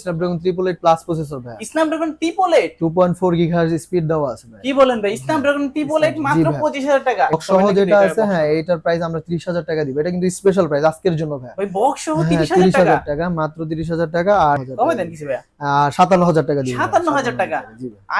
Snapdragon triple eight plus processor ভাই। Snapdragon triple eight two point four gigahertz speed দেওয়া আছে ভাই। কি বলেন ভাই? স্ন্যাপড্রাগন ট্রিপল এইট জি মাত্র ভাই। পঁচিশ হাজার টাকা। বক্স সহ যেটা আছে হ্যাঁ এটার প্রাইস আমরা ত্রিশ হাজার টাকা দিব। এটা কিন্তু স্পেশাল প্রাইস আজকের জন্য ভাই। ভাই বক্স সহ হ্যাঁ তিরিশ হাজার তিরিশ টাকা টাকা মাত্র তিরিশ হাজার টাকা আর কমে দেন কিছু সাতান্ন হাজার টাকা দিব 57,000 টাকা।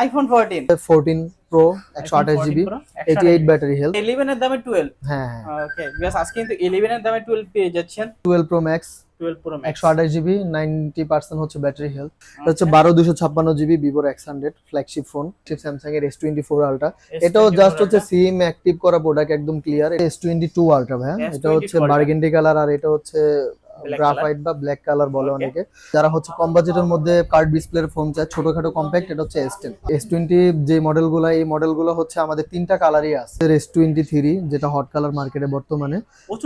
আইফোন ফোরটিন ফোরটিন প্রো একশো আঠাশ GB eighty eight battery health eleven এর দামে টুয়েলভ হ্যাঁ হ্যাঁ। ওকে বিকজ আজকে কিন্তু ইলেভেন এর দামে টুয়েলভ পেয়ে যাচ্ছেন। Twelve pro max twelve pro একশো আঠাশ জিবি নাইনটি পার্সেন্ট হচ্ছে ব্যাটারি হেলথ এটা হচ্ছে বারো দুশো ছাপ্পান্ন জিবি ভিভোর X hundred flagship phone Samsung এর এস টোয়েন্টি ফোর আলট্রা এটাও জাস্ট হচ্ছে সিম অ্যাক্টিভ করা প্রোডাক্ট একদম clear S twenty two ultra ভাই এটা হচ্ছে বার্গেন্ডি কালার আর এটা হচ্ছে গ্রাফাইট বা ব্ল্যাক কালার বলে অনেকে। যারা হচ্ছে কম বাজেটের মধ্যে কার্ড ডিসপ্লের ফোন চায় ছোটখাটো কম্প্যাক্ট এটা হচ্ছে এস টেন এস টোয়েন্টি যে মডেলগুলো এই মডেলগুলো হচ্ছে আমাদের তিনটা কালারই আছে। এস টোয়েন্টি থ্রি যেটা হট কালার মার্কেটে বর্তমানে।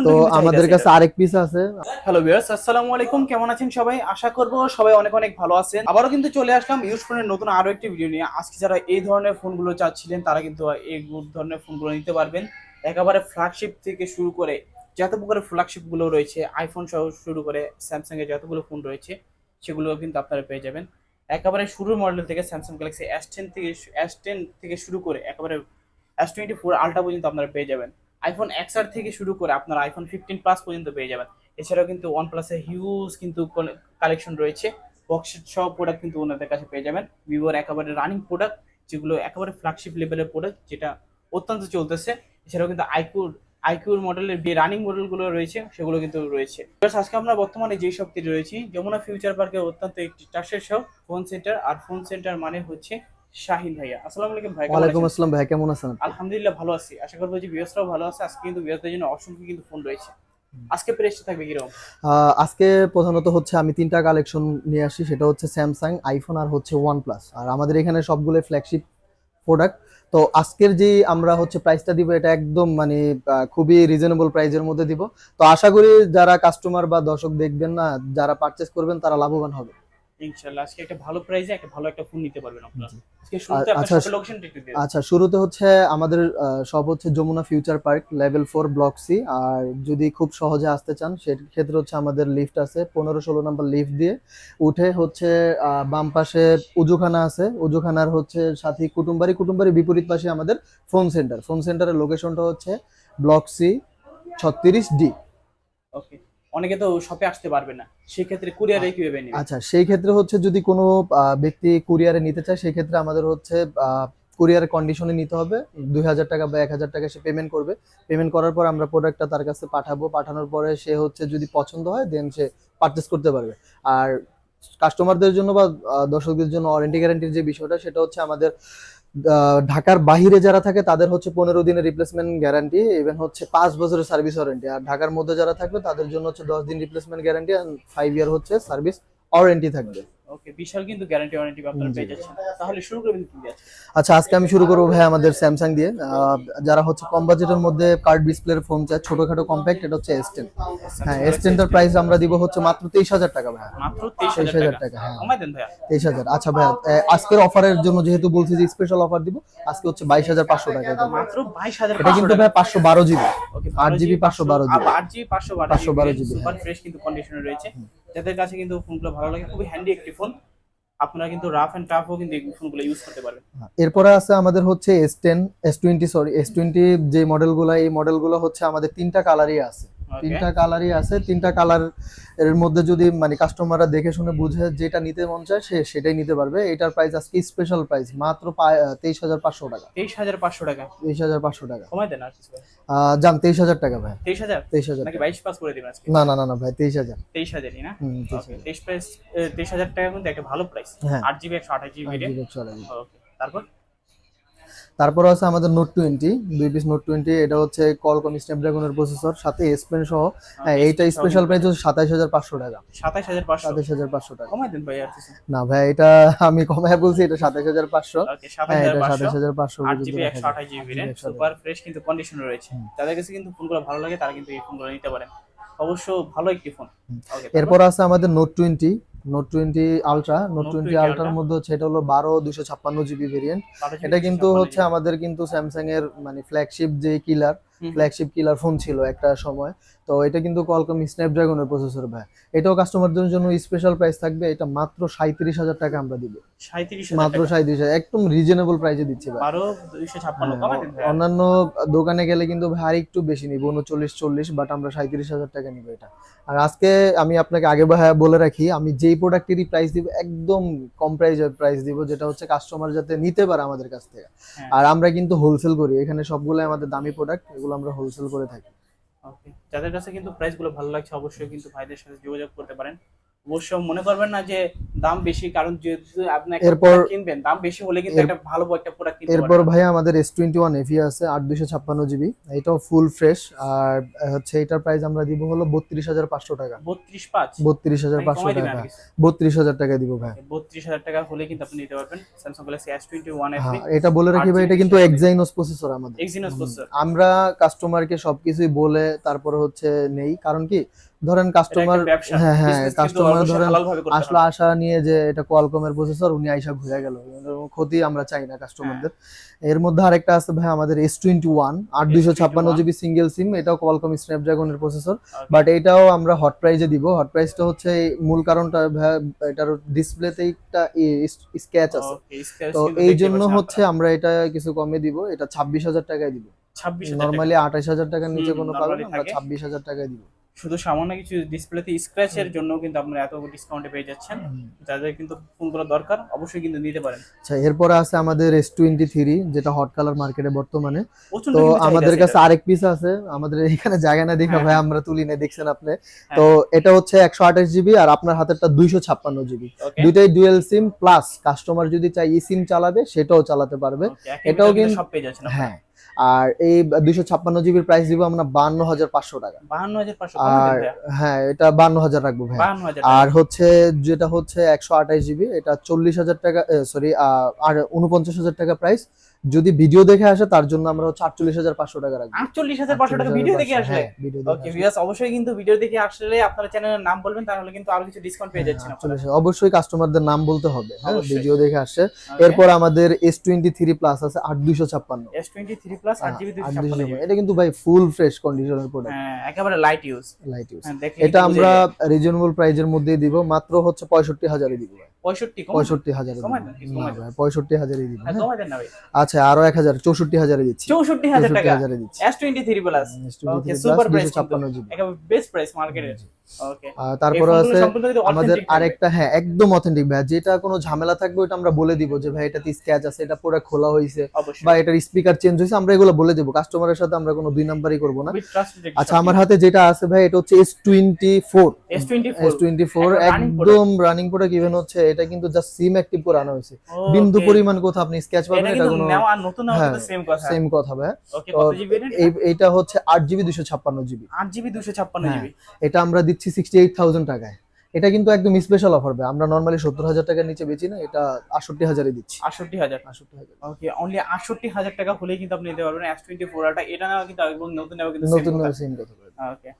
তো আমাদের কাছে আরেক পিস আছে। হ্যালো ভিউয়ার্স আসসালামু আলাইকুম কেমন আছেন সবাই? আশা করব সবাই অনেক অনেক ভালো আছেন। আবারও কিন্তু চলে আসলাম ইউজ ফোনের নতুন আরও একটি ভিডিও নিয়ে। আজকে যারা এই ধরনের ফোনগুলো চাচ্ছিলেন তারা কিন্তু এই ধরনের ফোনগুলো নিতে পারবেন। একেবারে ফ্ল্যাগশিপ থেকে শুরু করে যত প্রকারের ফ্ল্যাগশিপগুলো রয়েছে আইফোন সহ শুরু করে স্যামসাং এর যতগুলো ফোন রয়েছে সেগুলো কিন্তু আপনারা পেয়ে যাবেন। একেবারে শুরুর মডেল থেকে স্যামসাং গ্যালাক্সি এস টেন থেকে এস টেন থেকে শুরু করে একেবারে এস টোয়েন্টি ফোর আলট্রা পর্যন্ত আপনারা পেয়ে যাবেন। আইফোন এক্স আর থেকে শুরু করে আপনারা আইফোন ফিফটিন প্লাস পর্যন্ত পেয়ে যাবেন। এছাড়াও কিন্তু ওয়ান প্লাসের হিউজ কিন্তু কালেকশন রয়েছে। বক্স সব প্রোডাক্ট কিন্তু ওনাদের কাছে পেয়ে যাবেন। ভিভোর একেবারে রানিং প্রোডাক্ট যেগুলো একেবারে ফ্ল্যাগশিপ লেভেলের প্রোডাক্ট যেটা অত্যন্ত চলতেছে। এছাড়াও কিন্তু আইকুর আইকিউর মডেলের যে রানিং মডেলগুলো রয়েছে সেগুলো কিন্তু রয়েছে। আজকে আমরা বর্তমানে যেই শপটি রয়েছি যমুনা ফিউচার পার্কের অত্যন্ত একটি ট্রাস্টের শপ ফোন সেন্টার আর ফোন সেন্টার মানে হচ্ছে শাহিন ভাইয়া। আসসালামু আলাইকুম ভাই ওয়ালাইকুম আসসালাম ভাই কেমন আছেন আলহামদুলিল্লাহ ভালো আছি। আশা করব যে বিয়সরাও ভালো আছে। আজকে কিন্তু বিয়সদের জন্য অসংখ্য কিন্তু ফোন রয়েছে। আজকে প্রেসটা থাকবে কীরকম? আজকে প্রধানত হচ্ছে আমি তিনটা কালেকশন নিয়ে আসি সেটা হচ্ছে স্যামসাং আইফোন আর হচ্ছে ওয়ান প্লাস আর আমাদের এখানে সবগুলো ফ্ল্যাগশিপ প্রোডাক্ট তো আজকের যে আমরা হচ্ছে প্রাইসটা দিব, এটা একদম মানে খুবই রিজনেবল প্রাইজের মধ্যে দিব। তো আশা করি যারা কাস্টমার বা দর্শক দেখবেন না, যারা পারচেস করবেন, তারা লাভবান হবে। ইনশাআল্লাহ। আজকে একটা ভালো প্রাইসে একটা ভালো একটা ফোন নিতে পারবেন আপনারা। আচ্ছা। আচ্ছা শুরুতে হচ্ছে আমাদের সব হচ্ছে Jamuna future park level four block C আর যদি খুব সহজে আসতে চান সেক্ষেত্রে হচ্ছে আমাদের লিফট আছে পনেরো ষোলো নাম্বার লিফট দিয়ে উঠে হচ্ছে বাম পাশে উজুখানা আছে। উজুখানার হচ্ছে সাথী কুটুম্বারি কুটুম্বারি বিপরীত পাশে আমাদের ফোন সেন্টার ফোন সেন্টারের লোকেশনটা হচ্ছে ব্লক সি ছত্রিশ ডি ওকে অনেকে তো শপে আসতে পারবে না। সেই সেক্ষেত্রে কুরিয়ারে কীভাবে নেবে? আচ্ছা সেই ক্ষেত্রে হচ্ছে যদি কোনো ব্যক্তি কুরিয়ারে নিতে চায় সেই ক্ষেত্রে আমাদের হচ্ছে কুরিয়ারের কন্ডিশনে নিতে হবে। দুই হাজার টাকা বা এক হাজার টাকা সে পেমেন্ট করবে। পেমেন্ট করার পর আমরা প্রোডাক্টটা তার কাছে পাঠাবো। পাঠানোর পরে সে হচ্ছে যদি পছন্দ হয় দেন সে পারচেস করতে পারবে। আর কাস্টমারদের জন্য বা দর্শকদের জন্য ওয়ারেন্টি গ্যারান্টির যে বিষয়টা সেটা হচ্ছে আমাদের ঢাকার বাহিরে যারা থাকে, তাদের হচ্ছে পনেরো দিনের রিপ্লেসমেন্ট গ্যারান্টি ইভেন হচ্ছে পাঁচ বছরের সার্ভিস ওয়ারেন্টি আর ঢাকার মধ্যে যারা থাকবে, তাদের জন্য হচ্ছে দশ দিন রিপ্লেসমেন্ট গ্যারান্টি ফাইভ ইয়ার হচ্ছে সার্ভিস ওয়ারেন্টি থাকবে। ওকে বিশাল কিন্তু গ্যারান্টি ওয়ারেন্টি আপনারা পেয়ে যাচ্ছেন। তাহলে শুরু করবেন কি দিয়ে? আচ্ছা আজকে আমি শুরু করব ভাই আমাদের স্যামসাং দিয়ে। যারা হচ্ছে কম বাজেটের মধ্যে কার্ড ডিসপ্লের ফোন চায় ছোটখাটো কম্প্যাক্ট এটা হচ্ছে এস টেন হ্যাঁ এস টেনটার প্রাইস আমরা দিব হচ্ছে মাত্র তেইশ হাজার টাকা ভাই মাত্র 23,000 টাকা। হ্যাঁ। কমাই দেন তেইশ হাজার। আচ্ছা ভাই আজকের অফারের জন্য যেহেতু বলছি যে স্পেশাল অফার দিব আজকে হচ্ছে বাইশ হাজার পাঁচশো টাকা এটা। মাত্র বাইশ হাজার এটা কিন্তু ভাই পাঁচশো বারো জিবি। ওকে আট GB, 512 GB আট জিবি পাঁচশো বারো 512 GB, সুপার ফ্রেশ কিন্তু কন্ডিশনে রয়েছে। যাদের কাছে কিন্তু ফোনগুলো ভালো লাগে, খুবই হ্যান্ডি একটি ফোন আপনারা কিন্তু রাফ এন্ড টাফও কিন্তু এই ফোনগুলো ইউজ করতে পারবেন। এরপরে আছে আমাদের হচ্ছে S ten S twenty sorry S twenty যে মডেলগুলো এই মডেলগুলো হচ্ছে আমাদের তিনটা কালারই আছে। তিনটা কালারই আছে তিনটা কালারের মধ্যে যদি মানে কাস্টমাররা দেখে শুনে বুঝে যেটা নিতে মন চায় সে সেটাই নিতে পারবে। এটার প্রাইস আজকে স্পেশাল প্রাইস মাত্র তেইশ হাজার পাঁচশো টাকা। তেইশ হাজার পাঁচশো টাকা। তেইশ হাজার পাঁচশো টাকা। কমাই দেন আর কিছু যান তেইশ হাজার টাকা ভাই। তেইশ হাজার? তেইশ হাজার নাকি। বাইশ পাস করে দিবেন আজকে? না না না না ভাই তেইশ হাজার। তেইশ হাজারই না? হুম তেইশ প্রাইস তেইশ হাজার টাকা কিন্তু একটা ভালো প্রাইস হ্যাঁ। আট জিবি একশো আঠাশ জিবি তারপর? তারপর আছে আমাদের নোট টোয়েন্টি দুই পিস নোট টোয়েন্টি এটা হচ্ছে কলকম স্ন্যাপড্রাগনের প্রসেসর সাথে এস পেন সহ হ্যাঁ এইটা স্পেশাল প্রাইস হচ্ছে সাতাইশ হাজার পাঁচশো টাকা। সাতাশ হাজার পাঁচশো। সাতাইশ হাজার পাঁচশো টাকা। কমাই দেন ভাই না ভাই এটা আমি কমায় বলছি এটা সাতাইশ হাজার পাঁচশো। হ্যাঁ এটা সাতাইশ হাজার পাঁচশো সুপার ফ্রেশ কিন্তু কন্ডিশন রয়েছে। যাদের কাছে কিন্তু ফোনগুলো ভালো লাগে তারা কিন্তু এই ফোনগুলো নিতে পারেন। অবশ্য ভালো একটি ফোন। এরপর আছে আমাদের note twenty note twenty ultra note twenty আলট্রার মধ্যে হচ্ছে এটা হলো বারো দুশো ছাপ্পান্ন জিবি ভেরিয়েন্ট এটা কিন্তু হচ্ছে আমাদের কিন্তু স্যামসাং এর মানে ফ্ল্যাগশিপ যে কিলার ফ্ল্যাগশিপ কিলার ফোন ছিল একটা সময়। তো এটা কিন্তু কোয়ালকম স্ন্যাপড্রাগনের প্রসেসর ভাই। এটাও কাস্টমারদের জন্য স্পেশাল প্রাইস থাকবে এটা মাত্র সাঁত্রিশ হাজার টাকা আমরা দিব। মাত্র সাঁত্রিশ হাজার একদম রিজনেবল প্রাইসে দিচ্ছি ভাই। ছাপ্পান্ন হ্যাঁ। অন্যান্য দোকানে গেলে কিন্তু ভাই আর একটু বেশি নিব উনচল্লিশ চল্লিশ বাট আমরা সাঁত্রিশ হাজার টাকা নিব এটা। আর আজকে আমি আপনাকে আগে ভাই বলে রাখি আমি যেই প্রোডাক্টেরই প্রাইস দিব একদম কম প্রাইসের প্রাইস দিব যেটা হচ্ছে কাস্টমার যাতে নিতে পারে আমাদের কাছ থেকে। হ্যাঁ। আর আমরা কিন্তু হোলসেল করি এখানে সবগুলো আমাদের দামি প্রোডাক্ট এগুলো আমরা হোলসেল করে থাকি। Okay. যাদের কাছে কিন্তু প্রাইসগুলো ভালো লাগছে, অবশ্যই কিন্তু ভাইদের সাথে যোগাযোগ করতে পারেন অবশ্য মনে করবেন না যে দাম বেশি কারণ যেহেতু আপনি এরপর- কিনবেন দাম বেশি হলে কিন্তু একটা ভালো একটা প্রোডাক্ট কিনতে এরপর ভাই আমাদের এস টোয়েন্টি ওয়ান এফি আছে আট দুশো ছাপ্পান্ন জিবি এটাও ফুল ফ্রেশ আর হচ্ছে এটার প্রাইস আমরা দিব হলো বত্রিশ হাজার পাঁচশো টাকা। বত্রিশ পাঁচ? বত্রিশ হাজার পাঁচশো টাকা। বত্রিশ হাজার টাকা দিব ভাই। বত্রিশ হাজার টাকা হলে কিন্তু আপনি নিতে পারবেন এস টোয়েন্টি ওয়ান এফ হ্যাঁ এটা বলে রাখি ভাই এটা কিন্তু এক্সাইনোস প্রসেসর আমাদের। এক্সিনোস প্রসেসর আমরা কাস্টমারকে সবকিছুই বলে তারপরে হচ্ছে নেই। কারণ কি? ধরেন কাস্টমার হ্যাঁ হ্যাঁ কাস্টমার ধরেন আসলো আশা নিয়ে যে এটা কোয়ালকমের প্রসেসর উনি আইসা ঘুরে গেল। ক্ষতি আমরা চাই না কাস্টমারদের এর মধ্যে আরেকটা আছে ভাই আমাদের এস টোয়েন্টি ওয়ান আট দুইশো ছাপ্পান্ন জিবি সিঙ্গেল সিম এটাও কোয়ালকম স্ন্যাপড্রাগনের প্রসেসর বাট এটাও আমরা হট প্রাইজে দিব। হট প্রাইসটা হচ্ছে এই মূল কারণটা ভাই, এটার ডিসপ্লেতে একটা স্ক্যাচ আছে। তো এই জন্য হচ্ছে আমরা এটা কিছু কমে দিব। এটা ছাব্বিশ হাজার টাকায় দিব। আপনারা। 26,000 টাকা। নর্মালি আঠাশ হাজার টাকার নিচে কোনো পাবেন আমরা। ছাব্বিশ হাজার টাকায় দিব। শুধু সামান্য কিছু ডিসপ্লেতে স্ক্র্যাচের জন্য কিন্তু আপনারা এত ডিসকাউন্টে পেয়ে যাচ্ছেন। যাদের কিন্তু ফোনগুলো দরকার অবশ্যই কিন্তু নিতে পারেন। আচ্ছা এরপরে আছে আমাদের এস টোয়েন্টি থ্রি যেটা হট কালার মার্কেটে বর্তমানে। তো আমাদের কাছে আরেক পিস আছে। আমাদের এখানে জায়গা না দেখা হ্যাঁ, ভাই। আমরা তুলি না দেখছেন আপনি? হ্যাঁ। তো এটা হচ্ছে একশো আঠাশ জিবি আর আপনার হাতেরটা দুইশো ছাপ্পান্ন জিবি দুইটাই ডুয়েল সিম প্লাস কাস্টমার যদি চাই ই সিম চালাবে সেটাও চালাতে পারবে। এটাও কিন্তু- সব পেয়ে যাচ্ছেন হ্যাঁ। আর এই দুইশো ছাপ্পান্ন জিবির প্রাইস দিব আমরা বান্ন হাজার পাঁচশো টাকা। আর হ্যাঁ এটা বান্ন হাজার রাখব ভাই আর হচ্ছে যেটা হচ্ছে একশো আঠাশ জিবি এটা চল্লিশ হাজার টাকা সরি আর উনপঞ্চাশ হাজার টাকা প্রাইস যদি ভিডিও দেখে আসে তার জন্য আমরা হচ্ছে আটচল্লিশ হাজার পাঁচশো টাকা রাখব। আটচল্লিশ হাজার পাঁচশো টাকা ভিডিও দেখে আসলে? ওকে ভিউয়ার্স অবশ্যই কিন্তু ভিডিও দেখে আসলে আপনারা চ্যানেলের নাম বলবেন তাহলে কিন্তু আরও কিছু ডিসকাউন্ট পেয়ে যাচ্ছেন আপনারা। অবশ্যই কাস্টমারদের নাম বলতে হবে হ্যাঁ ভিডিও দেখে আসছে এরপর আমাদের এস টোয়েন্টি থ্রি প্লাস আছে আট দুইশো ছাপ্পান্ন। এস টোয়েন্টি থ্রি প্লাস আট জিবি এটা কিন্তু ভাই ফুল ফ্রেশ কন্ডিশনের প্রোডাক্ট হ্যাঁ একেবারে লাইট ইউজ লাইট ইউজ এটা আমরা রিজনেবল প্রাইজের মধ্যেই দিব মাত্র হচ্ছে পঁয়ষট্টি হাজারে দিব। পঁয়ষট্টি পঁয়ষট্টি হাজারে হাজারে দিব। হ্যাঁ, আচ্ছা আরও এক হাজার চৌষট্টি হাজারে দিচ্ছি। চৌষট্টি হাজার চৌষট্টি টাকা। হাজারে দিচ্ছি। S twenty three plus okay super price 256 GB একেবারে বেস্ট প্রাইস মার্কেটে তারপরে আছে আমাদের আরেকটা হ্যাঁ একদম অথেন্টিক ভাই। যেটা কোনো ঝামেলা থাকবে ওটা আমরা বলে দিব যে ভাই এটাতে স্ক্যাচ আছে এটা পুরো খোলা হয়েছে বা এটার স্পিকার চেঞ্জ হয়েছে আমরা এগুলো বলে দেবো। কাস্টমারের সাথে আমরা কোনো দুই নাম্বারই করব না। আচ্ছা আমার হাতে যেটা আছে ভাই এটা হচ্ছে S twenty four S twenty S twenty four একদম রানিং প্রোডাক্ট ইভেন হচ্ছে এটা কিন্তু জাস্ট সিম অ্যাক্টিভ করে আনা হয়েছে। বিন্দু পরিমাণ কোথাও আপনি স্ক্যাচ পাবেন এটা এটা কোনো নতুন নেওয়া হ্যাঁ, সেম কথা। সেম কথা ভাই। এই হচ্ছে আট জিবি দুশো ছাপ্পান্ন জিবি আট জিবি দুশো ছাপ্পান্ন হ্যাঁ। জিবি এটা আমরা দিচ্ছি সিক্সটি এইট থাউজেন্ড টাকায়। এটা কিন্তু একদম স্পেশাল অফার ভাই। আমরা নর্মালি সত্তর হাজার টাকার নিচে বেচি না এটা আটষট্টি হাজারে দিচ্ছি। আটষট্টি হাজার। আটষট্টি হাজার। ওকে অনলি আটষট্টি হাজার টাকা হলেই কিন্তু আপনি নিতে পারবেন। এস টোয়েন্টি ফোর এটা নেওয়া কিন্তু একদম নতুন নেওয়া কিন্তু নতুন নেওয়া সেম কথা ওকে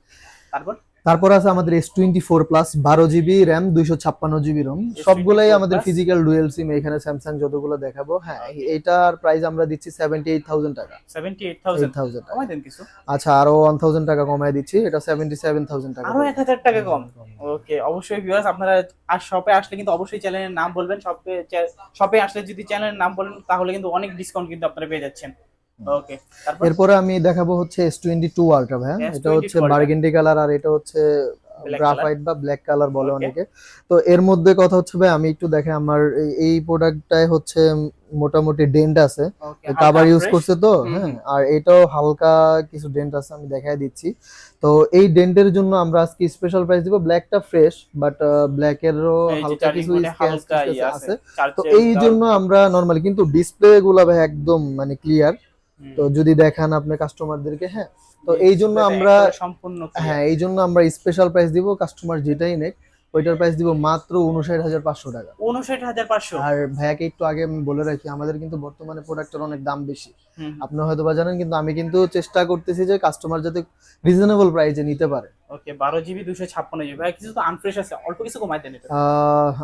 তারপর? তারপর আছে আমাদের এস টোয়েন্টি ফোর প্লাস বারো জিবি র্যাম দুইশো ছাপ্পান্ন জিবি রোম সবগুলাই আমাদের ফিজিক্যাল ডুয়েল সিম এখানে স্যামসাং যতগুলো দেখাবো হ্যাঁ এটার প্রাইস আমরা দিচ্ছি সেভেন্টি এইট থাউজেন্ড টাকা সেভেন্টি এইট থাউজেন্ড টাকা। দেন কিছু। আচ্ছা আরও ওয়ান থাউজেন্ড টাকা কমায় দিচ্ছি এটা সেভেন্টি সেভেন থাউজেন্ড টাকা। আরও এক হাজার টাকা কম? ওকে অবশ্যই ভিউয়ার্স আপনারা আর শপে আসলে কিন্তু অবশ্যই চ্যানেলের নাম বলবেন। শপে শপে আসলে যদি চ্যানেলের নাম বলেন তাহলে কিন্তু অনেক ডিসকাউন্ট কিন্তু আপনারা পেয়ে যাচ্ছেন। এরপরে আমি দেখাবো হচ্ছে এস টোয়েন্টি টু আলট্রা ভাই S22 এটা হচ্ছে। বার্গেন্ডি কালার আর এটা হচ্ছে গ্রাফাইট বা ব্ল্যাক কালার বলে অনেকে। তো এর মধ্যে কথা হচ্ছে ভাই আমি একটু দেখে আমার এই- প্রোডাক্টটায় হচ্ছে মোটামুটি ডেন্ট আছে। কাবার ইউজ করছে তো হ্যাঁ। আর এটাও হালকা কিছু ডেন্ট আছে আমি দেখাই দিচ্ছি। তো এই ডেন্টের জন্য আমরা আজকে স্পেশাল প্রাইস দিব। ব্ল্যাকটা ফ্রেশ বাট ব্ল্যাকেরও হালকা কিছু আছে। তো এই জন্য আমরা নরমালি কিন্তু ডিসপ্লে গুলা ভাই একদম মানে ক্লিয়ার তো যদি দেখান আপনি কাস্টমারদেরকে হ্যাঁ? তো এই জন্য আমরা সম্পূর্ণ হ্যাঁ এই জন্য আমরা স্পেশাল প্রাইস দিব কাস্টমার যেটাই নেক ওইটার প্রাইস দিব মাত্র উনষাট হাজার পাঁচশো টাকা। উনষাট হাজার পাঁচশো? আর ভাইয়াকে একটু আগে আমি বলে রাখি আমাদের কিন্তু বর্তমানে প্রোডাক্টের অনেক দাম বেশি। আপনি হয়তো বা জানেন কিন্তু আমি কিন্তু চেষ্টা করতেছি যে কাস্টমার যাতে রিজনেবল প্রাইসে নিতে পারে। ওকে বারো জিবি দুশো ছাপ্পান্ন জিবি। ভাই কিছু তো আনফ্রেশ আছে অল্প কিছু কমাই দেন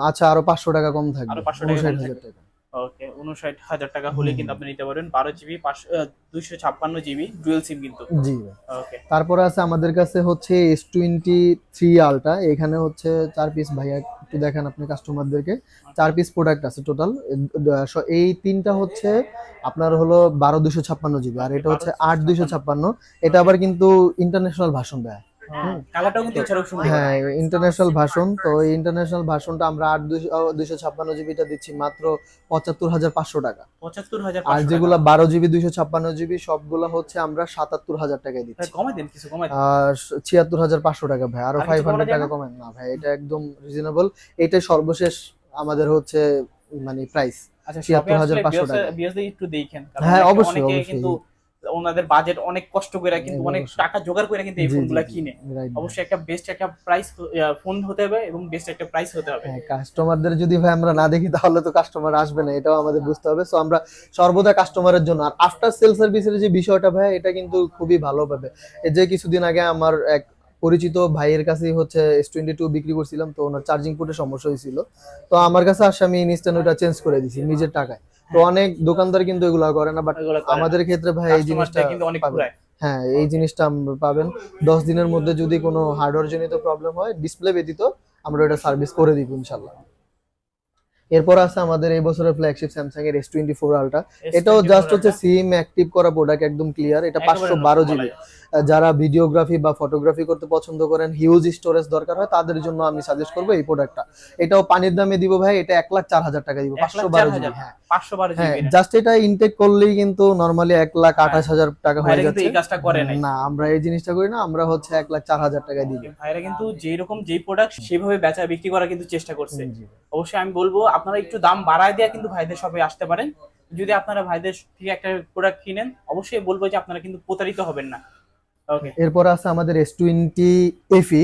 আচ্ছা আরও পাঁচশো টাকা কম থাকবে আরও 500 টাকা। টাকা। ওকে উনষাট হাজার টাকা হলে। কিন্তু আপনি নিতে পারবেন। বারো জিবি দুইশো ছাপ্পান্ন জিবি ডুয়েল সিম কিন্তু। জি ওকে। তারপরে আছে আমাদের কাছে হচ্ছে এস টোয়েন্টি থ্রি আলটা এখানে হচ্ছে চার পিস ভাইয়া একটু দেখেন আপনি কাস্টমারদেরকে চার পিস প্রোডাক্ট আছে টোটাল এই তিনটা হচ্ছে আপনার হলো বারো দুশো ছাপ্পান্ন জিবি। আর এটা হচ্ছে আট দুশো ছাপ্পান্ন। এটা আবার কিন্তু ইন্টারন্যাশনাল ভাষণ দেয় হ্যাঁ ইন্টারন্যাশনাল ভাষণ তো এই ইন্টারন্যাশনাল ভাষণটা আমরা আট দুশো ছাপ্পান্ন জিবিটা দিচ্ছি মাত্র পঁচাত্তর হাজার পাঁচশো টাকা। পঁচাত্তর হাজার আর যেগুলো বারো জিবি দুইশো ছাপ্পান্ন জিবি সবগুলো হচ্ছে আমরা সাতাত্তর হাজার টাকায় দিচ্ছি। কমাই দেন কিছু কমাই আর ছিয়াত্তর হাজার পাঁচশো টাকা ভাই আরও ফাইভ হান্ড্রেড টাকা কমেন না ভাই এটা একদম রিজনেবল এটা সর্বশেষ আমাদের হচ্ছে মানে প্রাইস আচ্ছা 76,500 টাকা। বিএসডি একটু দেখেন কারণ হ্যাঁ, অবশ্যই, অবশ্যই। ওনাদের বাজেট অনেক কষ্ট করে কিন্তু হ্যাঁ, অনেক টাকা জোগাড় করে কিন্তু এই ফোনগুলো কিনে। অবশ্যই একটা বেস্ট একটা প্রাইস ফোন হতে হবে এবং বেস্ট একটা প্রাইস হতে হবে। কাস্টমারদের যদি ভাই আমরা না দেখি তাহলে তো কাস্টমার আসবে না এটাও আমাদের বুঝতে হবে। সো আমরা সর্বদা কাস্টমারের জন্য। আর আফটার সেল সার্ভিসের যে বিষয়টা ভাই এটা কিন্তু খুবই ভালো পাবে এই যে কিছুদিন আগে আমার এক পরিচিত ভাইয়ের কাছেই হচ্ছে এস টোয়েন্টি টু বিক্রি করছিলাম তো ওনার চার্জিং পোর্টে সমস্যা হয়েছিল। তো আমার কাছে আসে আমি ইনস্ট্যান্ট ওটা চেঞ্জ করে দিছি নিজের টাকায়। তো অনেক দোকানদার কিন্তু এগুলো করে না বাট। আমাদের ক্ষেত্রে ভাই এই জিনিসটা কিন্তু অনেক। হ্যাঁ এই জিনিসটা পাবেন। দশ দিনের মধ্যে যদি কোনো হার্ডওয়্যার জনিত প্রবলেম হয় ডিসপ্লে ব্যতীত আমরা এটা সার্ভিস করে দিব ইনশাল্লাহ এরপর আছে আমাদের এই বছরের ফ্ল্যাগশিপ স্যামসাং এর এস টোয়েন্টি ফোর আলটা এটাও জাস্ট হচ্ছে সিম অ্যাক্টিভ করা প্রোডাক্ট একদম ক্লিয়ার এটা একেবারে পাঁচশো নতুন বারো বলা জিবি যায়। যারা ভিডিওগ্রাফি বা ফটোগ্রাফি করতে পছন্দ করেন হিউজ স্টোরেজ দরকার হয় তাদের জন্য আমি সাজেস্ট করব এই প্রোডাক্টটা এটাও পানির দামে দিব ভাই এটা এক লাখ চার হাজার টাকা দিব পাঁচশো বারো। জিবি হ্যাঁ। হ্যাঁ জাস্ট এটা ইনটেক করলেই কিন্তু নর্মালি এক লাখ হ্যাঁ। আঠাশ হাজার টাকা হয়ে যাচ্ছে। কাজটা করে না আমরা এই জিনিসটা করি না আমরা হচ্ছে এক লাখ চার হাজার টাকায় দিই। ভাইরা কিন্তু যেই রকম যেই প্রোডাক্ট সেভাবে বেচা বিক্রি করার কিন্তু চেষ্টা করছে। অবশ্যই আমি বলব আপনারা একটু দাম বাড়ায় দেওয়া কিন্তু ভাইদের শপে আসতে পারেন। যদি আপনারা ভাইদের থেকে একটা প্রোডাক্ট কিনেন অবশ্যই বলব যে আপনারা কিন্তু প্রতারিত হবেন না। এরপর আছে আমাদের এস টোয়েন্টি এফি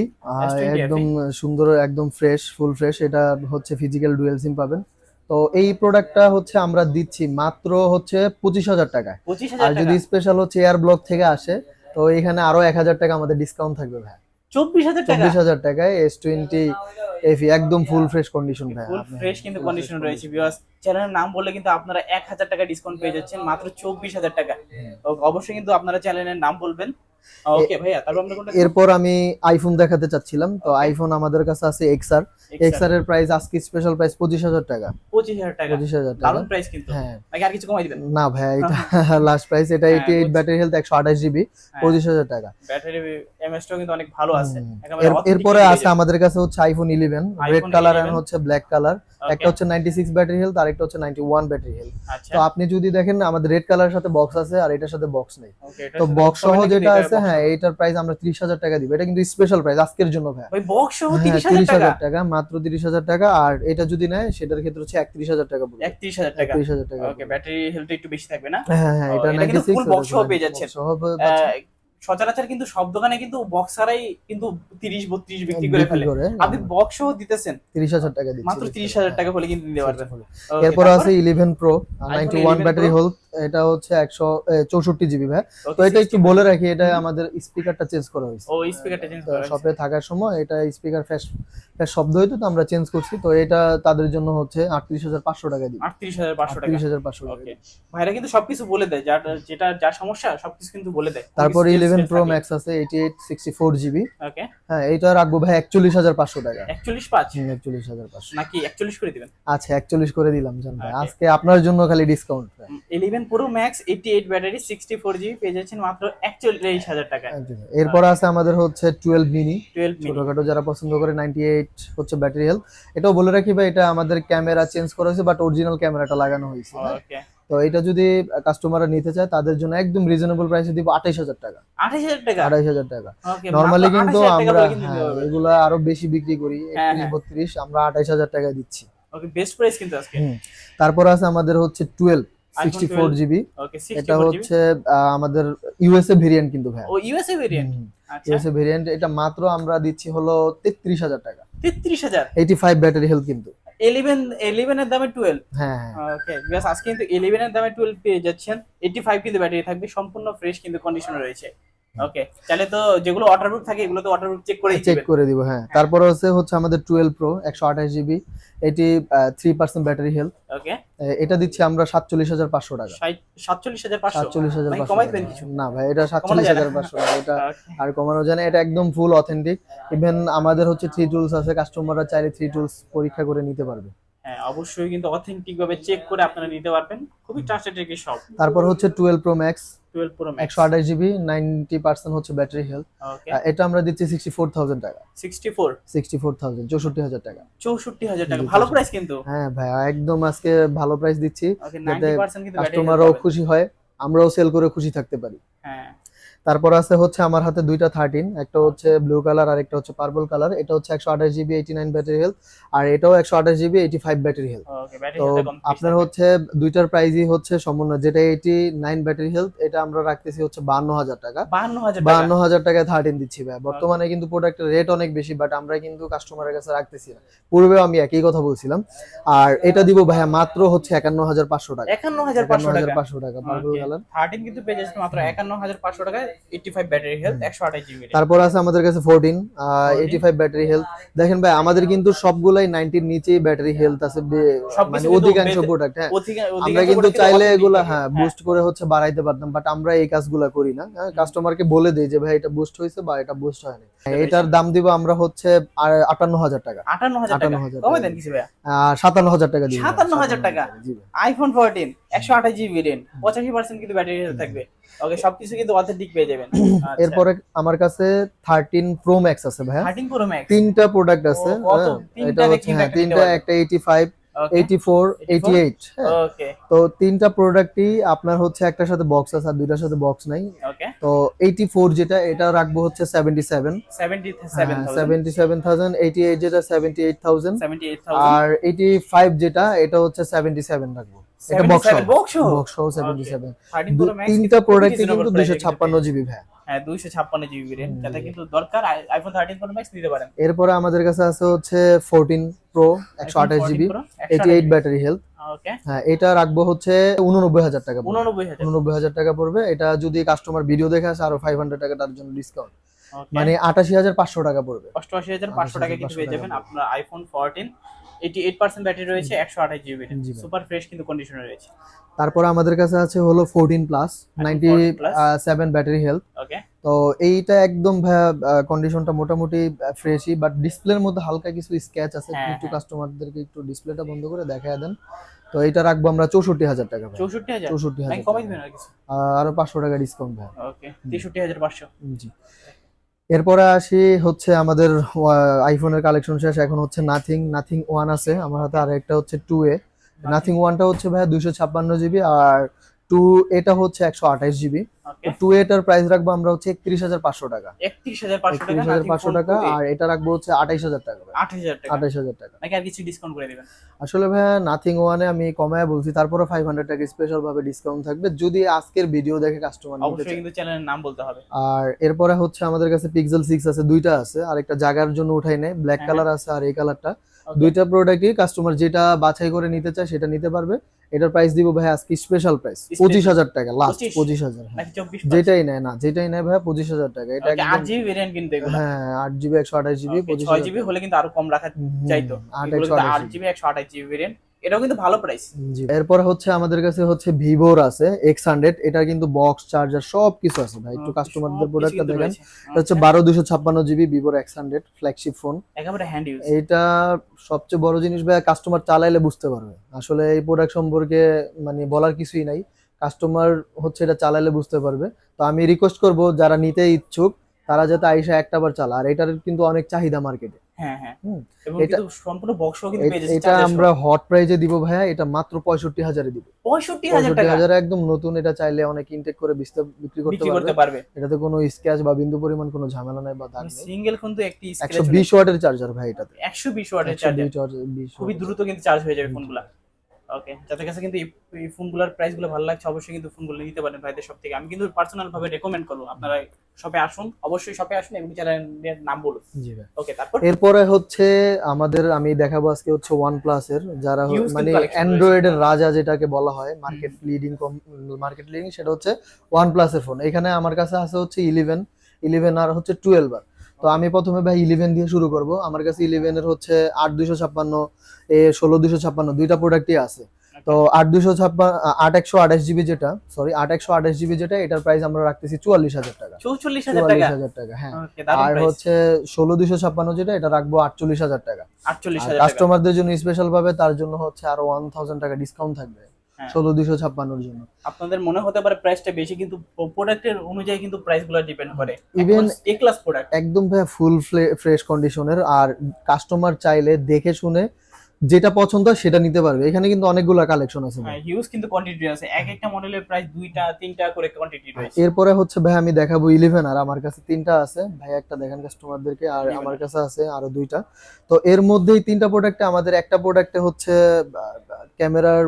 S20 একদম সুন্দর একদম ফ্রেশ ফুল ফ্রেশ এটা হচ্ছে ফিজিক্যাল ডুয়েল সিম পাবেন। তো এই প্রোডাক্টটা হচ্ছে আমরা দিচ্ছি মাত্র হচ্ছে পঁচিশ হাজার টাকায়। আর যদি স্পেশাল হচ্ছে এয়ার ব্লক থেকে আসে তো এখানে আরও এক হাজার টাকা আমাদের ডিসকাউন্ট থাকবে ভাই। চব্বিশ হাজার টাকা? চব্বিশ হাজার টাকায় এস টোয়েন্টি এফি একদম ফুল ফ্রেশ কন্ডিশন ভাই। ফুল ফ্রেশ কিন্তু কন্ডিশন রয়েছে চ্যানেলের নাম বললে কিন্তু আপনারা এক হাজার টাকা ডিসকাউন্ট পেয়ে যাচ্ছেন মাত্র চব্বিশ হাজার টাকা। ও- অবশ্যই কিন্তু আপনারা চ্যানেলের নাম বলবেন। ওকে ভাইয়া তারপর আমরা এরপর আমি আইফোন দেখাতে চাচ্ছিলাম। তো আইফোন আমাদের কাছে আছে এক্সআর এক্সআর এর প্রাইস আজকে স্পেশাল প্রাইস পঁচিশ হাজার টাকা। পঁচিশ হাজার টাকা। পঁচিশ হাজার টাকা। দারুণ প্রাইস কিন্তু। হ্যাঁ। নাকি আর কিছু কমাই দিবেন? না ভাই এটা লাস্ট প্রাইস এটা হ্যাঁ, এইটি এইট বুঝছি। ব্যাটারি হেলথ একশো আঠাশ জিবি হ্যাঁ। পঁচিশ হাজার টাকা। ব্যাটারি এমএসটাও কিন্তু অনেক ভালো আছে। এরপরে আছে আমাদের কাছে হচ্ছে iPhone eleven red colour and হচ্ছে ব্ল্যাক কালার একটা হচ্ছে নাইনটি সিক্স ব্যাটারি হেলথ আর একটা হচ্ছে নাইনটি ওয়ান ব্যাটারি হেলথ তো আপনি যদি দেখেন আমাদের রেড কালারের সাথে বক্স আছে আর এটার সাথে বক্স নেই। তো বক্স সহ যেটা আছে হ্যাঁ এটার প্রাইস আমরা ত্রিশ হাজার টাকা দিব। এটা কিন্তু স্পেশাল প্রাইস আজকের জন্য ভাই। ওই বক্স সহ হ্যাঁ তিরিশ হাজার তিরিশ টাকা? টাকা। মাত্র তিরিশ হাজার টাকা আর এটা যদি নেয় সেটার ক্ষেত্রে হচ্ছে একত্রিশ হাজার টাকা পড়বে। একত্রিশ হাজার টাকা। একত্রিশ হাজার টাকা ওকে ব্যাটারি হেলথ একটু বেশি থাকবে না? হ্যাঁ হ্যাঁ এটা এটা নাইনটি কিন্তু সিক্স সহ পেয়ে যাচ্ছেন। সচরাচর কিন্তু সব দোকানে কিন্তু বক্স ছাড়াই কিন্তু তিরিশ বত্রিশ বিক্রি করে ফেলে। আপনি বক্স সহ দিতেছেন। তিরিশ হাজার টাকা মাত্র তিরিশ হাজার টাকা হলে কিন্তু নিতে পারবেন। এরপর আছে eleven pro ninety one battery? Whole এটা হচ্ছে একশো চৌষট্টি জিবি ভাই তো এটা একটু বলে রাখি এটা আমাদের স্পিকারটা চেঞ্জ করা হয়েছে। ও স্পিকারটা চেঞ্জ করা। শপে থাকার সময় এটা স্পিকার ফ্যাশ ফ্যাশ শব্দ হইতো তো আমরা চেঞ্জ করছি তো এটা তাদের জন্য হচ্ছে আটত্রিশ হাজার পাঁচশো টাকা দিই আটত্রিশ হাজার পাঁচশো টাকা। আটত্রিশ হাজার পাঁচশো টাকা। ভাইরা কিন্তু সবকিছু বলে দেয় যার যেটা যা সমস্যা সবকিছু কিন্তু বলে দেয়। তারপর ইলেভেন প্রো ম্যাক্স আছে eighty eight sixty four GB okay হ্যাঁ এইটা রাখব ভাই একচল্লিশ হাজার পাঁচশো টাকা। একচল্লিশ পাঁচ? একচল্লিশ হাজার পাঁচশো। নাকি একচল্লিশ করে দিবেন? আচ্ছা একচল্লিশ করে দিলাম জান ভাই। আজকে আপনার জন্য খালি discount eleven pro max eighty eight battery sixty four GB পেয়ে যাচ্ছেন মাত্র একচল্লিশ হাজার টাকা। এরপর আছে আমাদের হচ্ছে টুয়েলভ মিনি টুয়েলভ ছোটখাটো যারা পছন্দ করে নাইনটি এইট হচ্ছে ব্যাটারি হেলথ এটাও বলে রাখি ভাই এটা আমাদের ক্যামেরা চেঞ্জ করা হয়েছে বাট অরিজিনাল ক্যামেরাটা লাগানো হয়েছে হ্যাঁ? ওকে তো এটা যদি কাস্টমাররা নিতে চায় তাদের জন্য একদম রিজনেবল প্রাইসে দিব আঠাইশ হাজার টাকা। আঠাশ হাজার টাকা? আড়াইশ হাজার টাকা। নর্মালি কিন্তু আমরা হ্যাঁ। এগুলা আরও বেশি বিক্রি করি হ্যাঁ, একত্রিশ হ্যাঁ। বত্রিশ আমরা আঠাইশ হাজার টাকা দিচ্ছি। ওকে বেস্ট প্রাইস কিন্তু আজকে। তারপর আছে আমাদের হচ্ছে টুয়েলভ সিক্সটি ফোর 12 জিবি এটা হচ্ছে আমাদের ইউএসএ ভেরিয়েন্ট কিন্তু ভাই। ও ইউএসএ ভেরিয়েন্ট ইউএসএ ভেরিয়েন্ট এটা মাত্র আমরা দিচ্ছি হলো তেত্রিশ হাজার টাকা। তেত্রিশ হাজার? এইটি ফাইভ ব্যাটারি হেলথ কিন্তু। ইলেভেন এর দামে টুয়েলভ হ্যাঁ হ্যাঁ। ওকে বিকজ আজকে কিন্তু ইলেভেনের দামে টুয়েলভ পেয়ে যাচ্ছেন। এইটি ফাইভ কিন্তু ব্যাটারি থাকবে সম্পূর্ণ ফ্রেশ কিন্তু কন্ডিশনে রয়েছে। ওকে তাহলে তো যেগুলো ওয়াটারপ্রুফ থাকে এগুলো তো ওয়াটারপ্রুফ চেক করে চেক করে দিব হ্যাঁ। তারপর হচ্ছে হচ্ছে আমাদের টুয়েলভ প্রো একশো আঠাশ GB eighty three percent battery health okay এটা দিচ্ছি আমরা সাতচল্লিশ হাজার পাঁচশো টাকা। সাতচল্লিশ হাজার পাঁচশো? সাতচল্লিশ হাজার ভাই, পাঁচশো কমাই। দিবেন কিছু? না ভাই এটা সাতচল্লিশ যায় না? হাজার পাঁচশো টাকা এটা আর কমানো যায় না এটা একদম ফুল অথেন্টিক ইভেন আমাদের হচ্ছে থ্রি টুলস আছে কাস্টমাররা চাইলে থ্রি টুলস পরীক্ষা করে নিতে পারবে। হ্যাঁ অবশ্যই কিন্তু অথেন্টিক ভাবে চেক করে আপনারা নিতে পারবেন। খুবই ট্রাস্টেড একটি শপ তারপর হচ্ছে twelve pro max twelve pro max একশো আঠাশ জিবি নাইনটি পার্সেন্ট হচ্ছে ব্যাটারি হেলথ এটা আমরা দিচ্ছি সিক্সটি ফোর থাউজেন্ড টাকা। Sixty four sixty four thousand চৌষট্টি হাজার টাকা। চৌষট্টি হাজার টাকা। ভালো প্রাইস কিন্তু। হ্যাঁ ভাই একদম আজকে ভালো প্রাইস দিচ্ছি। যাতে কাস্টমাররাও খুশি হয় আমরাও সেল করে খুশি থাকতে পারি। হ্যাঁ। তারপর আছে হচ্ছে আমার হাতে দুইটা থার্টিন একটা হচ্ছে ব্লু কালার আর একটা হচ্ছে পার্পল কালার এটা হচ্ছে একশো আঠাশ GB eighty nine battery health আর এটাও একশো আঠাশ GB eighty five battery health তো আপনার হচ্ছে দুইটার প্রাইসই হচ্ছে সম্পূর্ণ যেটা এইটি নাইন ব্যাটারি হেলথ এটা আমরা রাখতেছি হচ্ছে বান্ন হাজার টাকা। টাকা? বান্ন হাজার টাকায় থার্টিন দিচ্ছি ভাই। বর্তমানে কিন্তু প্রোডাক্টের রেট অনেক বেশি বাট আমরা কিন্তু কাস্টমারের কাছে রাখতেছি না। পূর্বেও আমি একই কথা বলছিলাম। আর এটা দিব ভাইয়া মাত্র হচ্ছে একান্ন হাজার পাঁচশো টাকা। একান্ন হাজার পাঁচশো টাকা। পাঁচশো টাকা পার্পল কালার থার্টিন কিন্তু পেয়ে যাচ্ছে মাত্র একান্ন হাজার পাঁচশো টাকায়। Eighty five battery health GB তারপর আছে আমাদের কাছে fourteen eighty five battery health দেখেন ভাই আমাদের কিন্তু সবগুলাই নাইনটির নিচেই ব্যাটারি হেলথ আছে মানে অধিকাংশ প্রোডাক্ট হ্যাঁ। আমরা কিন্তু চাইলে এগুলা। হ্যাঁ বুস্ট করে হচ্ছে বাড়াইতে পারতাম বাট আমরা এই কাজগুলা করি না কাস্টমারকে বলে দিই যে ভাই এটা বুস্ট হয়েছে বা এটা বুস্ট হয়নি। এটার দাম দিব আমরা হচ্ছে আটান্ন হাজার টাকা। আটান্ন হাজার টাকা? আটান্ন হাজার কমে। দেন কিছু সাতান্ন হাজার টাকা দিব। 57,000 টাকা? আইফোন ফোরটিন একশো আঠাশ জিবি ভেরিয়েন্ট পঁচাশি পার্সেন্ট কিন্তু ব্যাটারি হেলথ থাকবে। ওকে সবকিছু কিন্তু অথেন্টিক পেয়ে যাবেন। এরপরে আমার কাছে থার্টিন প্রো ম্যাক্স আছে ভাইয়া। থার্টিন প্রো ম্যাক্স তিনটা প্রোডাক্ট আছে? হ্যাঁ, তিনটা এটা হচ্ছে দেখি হ্যাঁ তিনটা একটা eighty five eighty four eighty eight okay তো তিনটা প্রোডাক্টই আপনার হচ্ছে একটার সাথে বক্স আছে আর দুইটার সাথে বক্স নাই। ওকে তো এইটি ফোর যেটা এটা রাখব হচ্ছে seventy seven seventy seven seventy seven thousand eighty eight যেটা seventy eight thousand seventy eight thousand আর এইটি ফাইভ যেটা এটা হচ্ছে সেভেন্টি সেভেন রাখব। এটা বক্স 77? বক্স প্রো ম্যাক্স তিনটা প্রোডাক্টই কিন্তু দুইশো ছাপ্পান্ন জিবি ভাই। হ্যাঁ দুইশো ছাপ্পান্ন জিবি ভেরিয়েন্ট যাতে কিন্তু দরকার আইফোন থার্টিন প্রো ম্যাক্স নিতে পারেন। এরপরে আমাদের কাছে আছে হচ্ছে ফোরটিন প্রো একশো আঠাশ GB eighty eight battery health okay হ্যাঁ এটা রাখব হচ্ছে উননব্বই হাজার টাকা। উননব্বই হাজার। টাকা পড়বে। এটা যদি কাস্টমার ভিডিও দেখে আসে আরও ফাইভ হান্ড্রেড টাকা তার জন্য ডিসকাউন্ট মানে মানে আটাশি হাজার পাঁচশো টাকা পড়বে। অষ্টআশি হাজার পাঁচশো টাকা কিন্তু পেয়ে যাবেন আপনার iPhone fourteen eighty eight percent battery রয়েছে একশো আঠাশ জিবি সুপার ফ্রেশ কিন্তু কন্ডিশনে রয়েছে। তারপর আমাদের কাছে আছে হলো fourteen plus ninety seven battery health okay তো এইটা একদম কন্ডিশনটা মোটামুটি ফ্রেশই বাট ডিসপ্লের মধ্যে হালকা কিছু স্ক্যাচ আছে। হ্যাঁ, একটু হ্যাঁ। কাস্টমারদেরকে একটু ডিসপ্লেটা বন্ধ করে দেখায় দেন। তো এটা রাখব আমরা চৌষট্টি হাজার টাকা ভাই। চৌষট্টি হাজার? চৌষট্টি ভাই হাজার আর কিছু? আর আরও পাঁচশো টাকা ডিসকাউন্ট ভাই। ওকে তেষট্টি হাজার পাঁচশো। জি। এরপরে আসি হচ্ছে আমাদের আইফোনের কালেকশন শেষ। এখন হচ্ছে নাথিং নাথিং ওয়ান আছে। আমার হাতে আর একটা হচ্ছে টু এ নাথিং ওয়ানটা হচ্ছে ভাইয়া দুইশো ছাপ্পান্ন জিবি আর টু এটা হচ্ছে একশো আঠাশ জিবি। টু এটার প্রাইস রাখব আমরা হচ্ছে একত্রিশ হাজার পাঁচশো টাকা। একত্রিশ হাজার পাঁচশো টাকা আর এটা রাখব হচ্ছে আঠাইশ হাজার টাকা আঠাশ হাজার টাকা। আঠাইশ হাজার টাকা। নাকি আর কিছু ডিসকাউন্ট করে দিবেন? আসলে ভাইয়া নাথিং ওয়ানে আমি কমায় বলছি তারপরে ফাইভ হান্ড্রেড টাকা স্পেশাল ভাবে ডিসকাউন্ট থাকবে। যদি আজকের ভিডিও দেখে কাস্টমার অবশ্যই কিন্তু চ্যানেলের নাম বলতে হবে। আর এরপরে হচ্ছে আমাদের কাছে পিক্সেল সিক্স আছে দুইটা আছে। আর একটা জাগার জন্য উঠাই নেই ব্ল্যাক। কালার আছে আর এই কালারটা. দুইটা প্রোডাক্টই কাস্টমার যেটা বাছাই করে নিতে চায় সেটা নিতে পারবে। এটার প্রাইস দিব ভাই আজকে স্পেশাল প্রাইস পঁচিশ হাজার টাকা লাস্ট 25? পঁচিশ হাজার হ্যাঁ। চব্বিশ যেটাই নেয় না যেটাই নেয় ভাই পঁচিশ হাজার টাকা। এটা আট জিবি ভেরিয়েন্ট কিন্তু গেল হ্যাঁ আট জিবি একশো আঠাশ জিবি পঁচিশ জিবি হলে কিন্তু আরও কম রাখা চাইতো আট একশো জিবি একশো আঠাশ জিবি ভেরিয়েন্ট এটাও কিন্তু ভালো প্রাইস জি। এরপরে হচ্ছে আমাদের কাছে হচ্ছে ভিভোর আছে এক্স হান্ড্রেড এটা কিন্তু বক্স চার্জার সব কিছু আছে ভাই একটু কাস্টমারদের প্রোডাক্টটা দেখেন। এটা হচ্ছে বারো দুশো ছাপ্পান্ন জিবি ভিভোর এক্স হান্ড্রেড ফ্ল্যাগশিপ ফোন একেবারে হ্যান্ড ইউজ এইটা সবচেয়ে বড় জিনিস ভাই কাস্টমার চালাইলে বুঝতে পারবে। আসলে এই প্রোডাক্ট সম্পর্কে মানে বলার কিছুই নাই। কাস্টমার হচ্ছে এটা চালাইলে বুঝতে পারবে। তো আমি রিকোয়েস্ট করব যারা নিতে ইচ্ছুক তারা যাতে আইসা একটা বার চালা আর এটার কিন্তু অনেক চাহিদা মার্কেটে হ্যাঁ হ্যাঁ। এবং এটা- কিন্তু সম্পূর্ণ বক্সও কিন্তু পেয়ে যাচ্ছে এটা আমরা হট প্রাইজে দিব ভাইয়া এটা মাত্র দিব। টাকা? একদম নতুন এটা চাইলে অনেক ইনটেক করে বিস্তার বিক্রি করতে পারবে। এটাতে কোনো স্ক্র্যাচ বা বিন্দু পরিমাণ কোনো ঝামেলা নাই বা দাগ নেই। সিঙ্গেল কিন্তু একটি বিশ ওয়াটের চার্জার ভাই এটাতে। একশো বিশ ওয়াটের একশো চার্জার খুবই দ্রুত কিন্তু চার্জ হয়ে যাবে ফোনগুলা। ওকে যাদের কাছে কিন্তু এই- ফোনগুলোর প্রাইসগুলো ভালো লাগছে অবশ্যই কিন্তু ফোনগুলো নিতে পারেন ভাইদের সব থেকে। আমি কিন্তু পার্সোনাল ভাবে রেকমেন্ড করব আপনারা শপে আসুন অবশ্যই শপে আসুন এবং চ্যানেলের নাম বলুন। জি ভাই। ওকে তারপর? এরপরে হচ্ছে আমাদের আমি দেখাবো আজকে হচ্ছে ওয়ান প্লাস এর যারা মানে অ্যান্ড্রয়েড এর রাজা যেটাকে বলা হয় মার্কেট লিডিং মার্কেট লিডিং সেটা হচ্ছে ওয়ান প্লাস এর ফোন এখানে আমার কাছে আছে হচ্ছে ইলেভেন ইলেভেন আর হচ্ছে টুয়েলভ আর তো আমি প্রথমে ভাই ইলেভেন দিয়ে শুরু করব। আমার কাছে ইলেভেন এর হচ্ছে আট দুইশো ছাপ্পান্ন এ ষোলো দুইশো ছাপ্পান্ন দুইটা প্রোডাক্টই আছে। তো আট দুশো ছাপ্পান্ন আট একশো আঠাশ জিবি যেটা সরি আট একশো আঠাশ জিবি যেটা এটার প্রাইস আমরা রাখতেছি চুয়াল্লিশ হাজার টাকা। চুয়াল্লিশ হাজার টাকা হ্যাঁ। আর হচ্ছে ষোলো দুইশো ছাপ্পান্ন যেটা এটা রাখব আটচল্লিশ হাজার টাকা। আটচল্লিশ কাস্টমারদের জন্য স্পেশাল ভাবে তার জন্য হচ্ছে আরও ওয়ান থাউজেন্ড টাকা ডিসকাউন্ট থাকবে। ষোলো দুশো ছাপ্পান্নর জন্য। আপনাদের মনে হতে পারে প্রাইসটা বেশি কিন্তু প্রোডাক্টের অনুযায়ী কিন্তু ডিপেন্ড করে। Even এ ক্লাস প্রোডাক্ট একদম ভাই ফুল ফ্রেশ কন্ডিশনের আর কাস্টমার চাইলে দেখে শুনে যেটা পছন্দ হয় সেটা নিতে পারবে। এখানে কিন্তু অনেকগুলো কালেকশন আছে। হিউজ কিন্তু কোয়ান্টিটি আছে। এক একটা মডেলের প্রাইস দুইটা তিনটা করে কোয়ান্টিটি রয়েছে। এরপরে হচ্ছে ভাই আমি দেখাবো ইলেভেন আর আমার কাছে তিনটা আছে। ভাই একটা দেখেন কাস্টমারদেরকে আর আমার কাছে আছে আরও দুইটা। তো এর মধ্যেই তিনটা প্রোডাক্টে আমাদের একটা প্রোডাক্টে হচ্ছে ক্যামেরার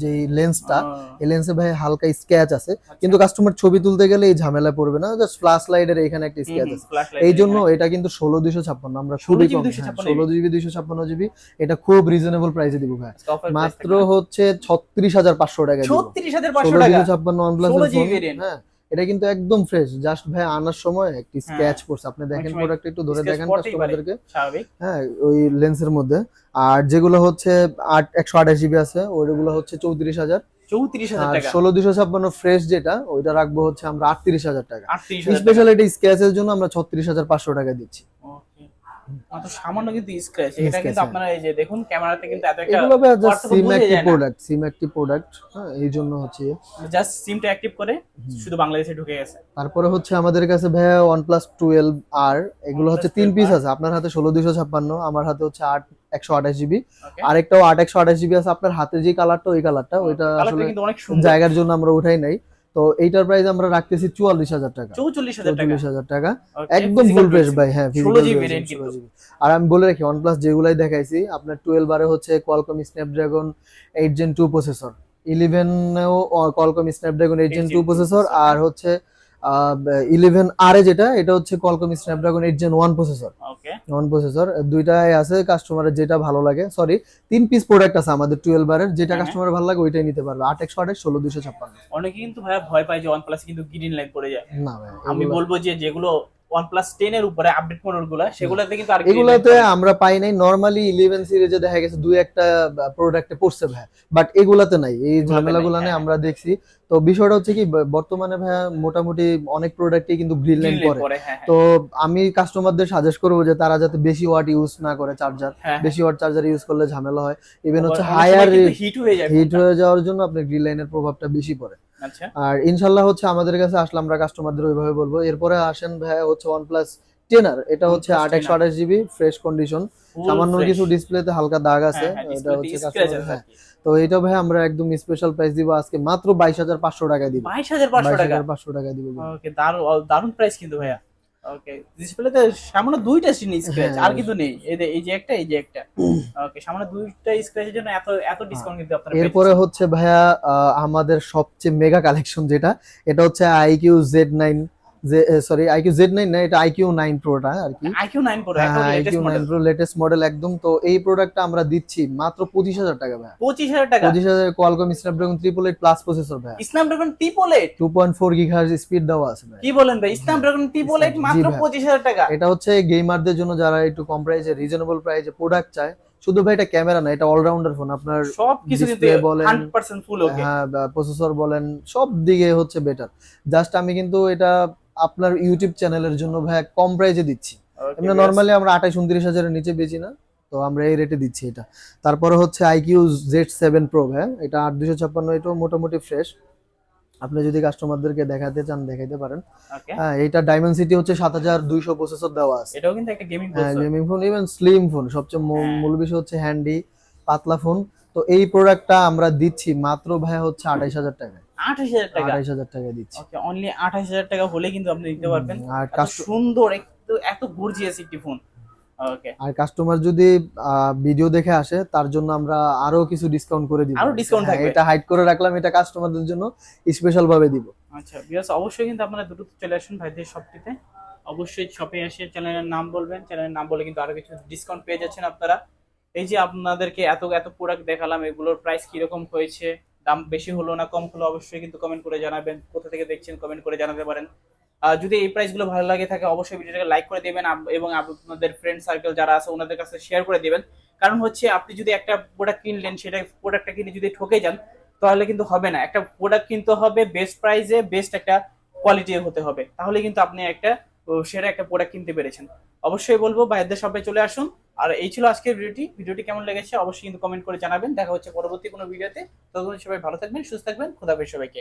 যে লেন্সটা এই লেন্সে ভাই হালকা স্ক্যাচ আছে। কিন্তু কাস্টমার ছবি তুলতে গেলে এই ঝামেলা পড়বে না। জাস্ট ফ্ল্যাশ লাইটের এখানে একটা স্ক্যাচ আছে। এই জন্য এটা কিন্তু ষোলো দুইশো ছাপ্পান্ন। আমরা 16 খুবই কম। 256 ষোলো জিবি। দুইশো ছাপ্পান্ন জিবি। এটা খুব রিজনেবল প্রাইসে দিব ভাই। মাত্র হচ্ছে ছত্রিশ হাজার পাঁচশো টাকা দিব। ছত্রিশ হাজার পাঁচশো ষোলো টাকা? দুইশো ছাপ্পান্ন OnePlus 16 এর GB phone, variant। হ্যাঁ। এটা কিন্তু একদম ফ্রেশ জাস্ট ভাই আনার সময় একটি। স্ক্যাচ পড়ছে আপনি দেখেন প্রোডাক্ট একটু ধরে দেখেন। কাস্টমারদেরকে হ্যাঁ ওই লেন্সের মধ্যে। আর যেগুলো হচ্ছে আট একশো আঠাশ জিবি আছে ওইগুলো হচ্ছে চৌত্রিশ হাজার। ষোলো দুশো ছাপ্পান্ন ফ্রেশ যেটা ওইটা রাখব হচ্ছে আমরা আটত্রিশ হাজার টাকা। স্পেশাল এটা স্ক্যাচের জন্য আমরা ছত্রিশ হাজার পাঁচশো টাকা দিচ্ছি. মাত্র সামান্য কিন্তু স্ক্র্যাচ এটা কিন্তু হ্যাঁ। আপনারা এই যে দেখুন ক্যামেরাতে কিন্তু এত একটা এগুলো জাস্ট সিম বোঝা একটি যায় না। প্রোডাক্ট সিম একটি প্রোডাক্ট হ্যাঁ এই জন্য হচ্ছে। জাস্ট সিমটা অ্যাক্টিভ করে শুধু বাংলাদেশে ঢুকে গেছে। তারপরে হচ্ছে আমাদের কাছে ভাইয়া টুয়েলভ আর এগুলো হচ্ছে তিন পিস আছে। আপনার হাতে ষোলো দুশো ছাপ্পান্ন আমার হাতে হচ্ছে আট একশো আঠাশ জিবি আরেকটাও আট একশো আঠাশ জিবি আছে। আপনার হাতে যে কালারটা ওই কালারটা ওইটা আসলে কিন্তু অনেক সুন্দর। জায়গার জন্য আমরা উঠাই নাই। তো এইটার প্রাইস আমরা রাখতেছি চুয়াল্লিশ হাজার টাকা। চৌচল্লিশ হাজার টাকা। একদম ফুল ফ্রেশ ভাই হ্যাঁ 16 physical GB version, variant 16 কিন্তু। আর আমি বলে রাখি OnePlus যেগুলাই দেখাইছি আপনার টুয়েলভ বারে হচ্ছে Qualcomm Snapdragon eight gen two processor ইলেভেনেও Qualcomm Snapdragon eight gen 8 Gen two 2 processor আর হচ্ছে ইলেভেন আর এ যেটা এটা হচ্ছে Qualcomm Snapdragon eight gen one processor okay one processor দুইটাই আছে কাস্টমারের যেটা ভালো লাগে। সরি তিন পিস প্রোডাক্ট আছে আমাদের টুয়েলভ বারের যেটা কাস্টমার কাস্টমারের ভালো লাগে ওইটাই নিতে পারবে। আট একশো আঠাশ ষোলো দুশো ছাপ্পান্ন। অনেকে কিন্তু ভাইয়া ভয় পায় যে OnePlus কিন্তু গ্রিন লাইট পড়ে যায়। না ভাই আমি বলব যে যেগুলো OnePlus 10 এর উপরে আপডেট মডেলগুলো সেগুলোতে কিন্তু আর এগুলোতে আমরা পাই নাই। নরমালি ইলেভেন সিরিজে দেখা গেছে দুই একটা প্রোডাক্টে পড়ছে ভাই বাট এগুলাতে নাই। এই ঝামেলাগুলো নাই, হ্যাঁ। আমরা দেখছি। তো বিষয়টা হচ্ছে কি বর্তমানে ভাইয়া মোটামুটি অনেক প্রোডাক্টই কিন্তু Green লাইন করে হ্যাঁ, হ্যাঁ। তো আমি কাস্টমারদের সাজেস্ট করব যে তারা যাতে বেশি ওয়াট ইউজ না করে চার্জার হ্যাঁ, বেশি ওয়াট চার্জার ইউজ করলে ঝামেলা হয়। ইভেন হচ্ছে হায়ার হিট হয়ে যায় হিট হয়ে যাওয়ার জন্য আপনার গ্রিন লাইনের প্রভাবটা বেশি পড়ে। আর ইনশাল্লাহ হচ্ছে আমাদের কাছে আসলে আমরা কাস্টমারদের ওইভাবে বলব। এরপরে আসেন ভাইয়া হচ্ছে ওয়ান ওয়ানপ্লাস টেনার এটা হচ্ছে আট একশো আঠাশ জিবি ফ্রেশ কন্ডিশন সামান্য কিছু ডিসপ্লেতে হালকা দাগ আছে। হ্যাঁ, হ্যাঁ, এটা হচ্ছে হ্যাঁ। তো এটা ভাই আমরা একদম স্পেশাল প্রাইস দিব আজকে মাত্র বাইশ হাজার পাঁচশো টাকায় দিব। বাইশ হাজার পাঁচশো টাকায় দিব। দারুণ প্রাইস কিন্তু ভাইয়া। ওকে ডিসপ্লেতে সামান্য দুইটা সিন স্ক্র্যাচ। আর কিন্তু নেই। এই যে এই যে একটা এই যে একটা। ওকে সামান্য দুইটা স্ক্র্যাচের জন্য এত এত ডিসকাউন্ট কিন্তু আপনারা এরপরে হচ্ছে ভাইয়া আহ, আমাদের সবচেয়ে মেগা কালেকশন যেটা এটা হচ্ছে iQOO Z nine sorry iQOO Z nine না এটা আইকিউ নাইন প্রোটা আর কি। IQOO 9 pro iQOO nine pro latest model একদম। তো এই প্রোডাক্টটা আমরা দিচ্ছি মাত্র পঁচিশ হাজার টাকা ভাইয়া 25000 টাকা? পঁচিশ হাজার Qualcomm Snapdragon triple eight plus processor ভাইয়া Snapdragon triple eight two point four gigahertz speed দেওয়া আছে ভাই। কি বলেন ভাই? স্ন্যাপড্রাগন ট্রিপল এইট মাত্র ভাই। 25000 টাকা? এটা হচ্ছে গেমারদের জন্য যারা একটু কম প্রাইসে রিজনেবল প্রাইসে প্রোডাক্ট চায়। শুধু ভাই এটা ক্যামেরা না এটা অলরাউন্ডার ফোন আপনার সব কিছু বলেন, 100% ফুল ওকে হ্যাঁ প্রসেসর বলেন সব দিকে হচ্ছে বেটার জাস্ট আমি কিন্তু এটা আপনার ইউটিউব চ্যানেলের জন্য ভাই কম প্রাইসে দিচ্ছি। এমনি নর্মালি আমরা আঠাশ উনত্রিশ হাজারের নিচে বেচি না তো আমরা এই রেটে দিচ্ছি এটা। তারপরে হচ্ছে আইকিউ জেড সেভেন প্রো হ্যাঁ? এটা আট দুশো ছাপ্পান্ন এটাও মোটামুটি ফ্রেশ আপনি যদি কাস্টমারদেরকে দেখাতে চান দেখাইতে পারেন। হ্যাঁ এটা ডায়মন্ড সিটি হচ্ছে সাত হাজার দুইশো প্রসেসর দেওয়া আছে। এটাও কিন্তু একটা গেমিং হ্যাঁ gaming phone even slim phone সবচেয়ে মূল- হ্যাঁ। মূল বিষয় হচ্ছে হ্যান্ডি পাতলা ফোন তো এই প্রোডাক্টটা আমরা দিচ্ছি মাত্র ভাই হচ্ছে আঠাইশ হাজার টাকা 28000 টাকা। আঠাইশ হাজার টাকা দিচ্ছি। ওকে অনলি 28000 টাকা হলে কিন্তু আপনি নিতে পারবেন। আর সুন্দর একটু এত গর্জিয়াস একটি ফোন আর কাস্টমার যদি ভিডিও দেখে আসে তার জন্য আমরা আরও কিছু ডিসকাউন্ট করে দিব। আরও discount হ্যাঁ, থাকবে। এটা হাইড করে রাখলাম এটা কাস্টমারদের জন্য স্পেশাল ভাবে দিব। আচ্ছা বিয়াস অবশ্যই কিন্তু আপনারা দ্রুত চলে আসুন ভাইদের শপটিতে অবশ্যই শপে এসে চ্যানেলের নাম বলবেন। চ্যানেলের নাম বলে কিন্তু আরও কিছু ডিসকাউন্ট পেয়ে যাচ্ছেন আপনারা। এই যে আপনাদেরকে এত এত প্রোডাক্ট দেখালাম এগুলোর প্রাইস কীরকম হয়েছে? দাম বেশি হলো না, কম হলো অবশ্যই কিন্তু কমেন্ট করে জানাবেন। কোথা থেকে দেখছেন কমেন্ট করে জানাতে পারেন। যদি এই প্রাইসগুলো ভালো লাগে থাকে, অবশ্যই ভিডিওটাকে লাইক করে দেবেন এবং আপনাদের ফ্রেন্ড সার্কেল যারা আছে, ওনাদের কাছে শেয়ার করে দেবেন। কারণ হচ্ছে, আপনি যদি একটা প্রোডাক্ট কিনলেন, সেটা প্রোডাক্টটা কিনে যদি ঠকে যান, তাহলে কিন্তু হবে না। একটা প্রোডাক্ট কিনতে হবে বেস্ট প্রাইসে বেস্ট একটা কোয়ালিটি হতে হবে। তাহলে কিন্তু আপনি একটা সেরা একটা প্রোডাক্ট কিনতে পেরেছেন। অবশ্যই বলব ভাইদের সবাই চলে আসুন। আর এই ছিল আজকের ভিডিওটি। ভিডিওটি কেমন লেগেছে অবশ্যই কিন্তু কমেন্ট করে জানাবেন। দেখা হচ্ছে পরবর্তী কোনো ভিডিওতে। ততক্ষণ সবাই ভালো থাকবেন, সুস্থ থাকবেন। খোদা হাফেজ সবাইকে।